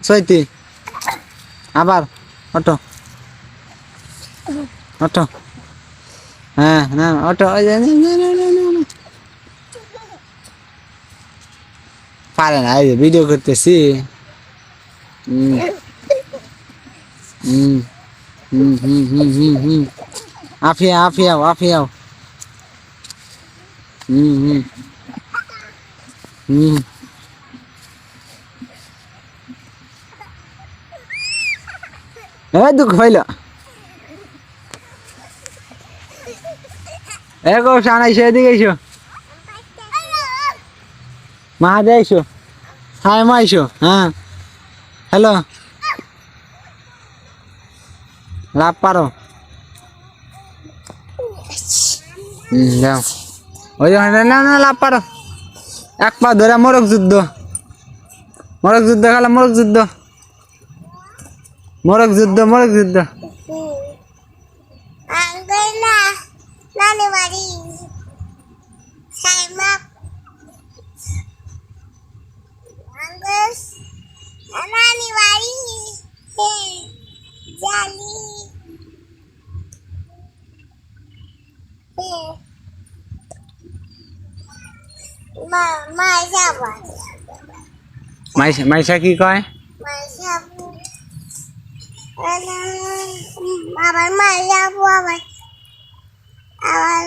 সৈতি আবার auto auto হ্যাঁ না অটো ওই যে, না, না, না, না, না। পারে না এই যে ভিডিও করতেছি হুম হুম হুম হুম হুম হুম হুম আফিয়া আফিয়াও আফিয়াও হুম হুম হুম এ, দুঃখ পাইল। এ গো সানাইছো এদিকে এসো মা দে এসো হাই, মা এসো হ্যাঁ। হ্যালো। লাভ পারো। ওই না না লাভ পারো। এক পা ধরে মরক যুদ্ধ। মরক যুদ্ধ, খেলা মরক যুদ্ধ। Ma, Ma Java, Maisa Maisa কি কয় Ma Java, আবার মা যাব আবার আবার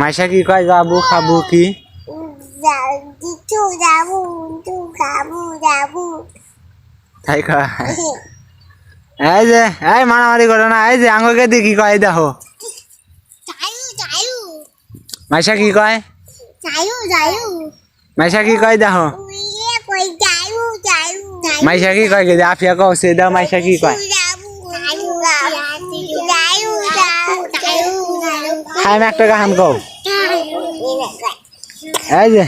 মাইসা কি কয়, যাব, খাব কি? যাব খাব যাব তাই কয়। এই যে, এই মারামারি করো না, এই যে আঙ্গুকে দিয়ে কি কয় দেখো। যায়ু কি কয়? মাইসা কি কয়, দেখো। মাইসা কি কয় কে আফিয়া কও সে দাও মাইসা কি কয়? যায়ু একটা গাহান কও। এই যে।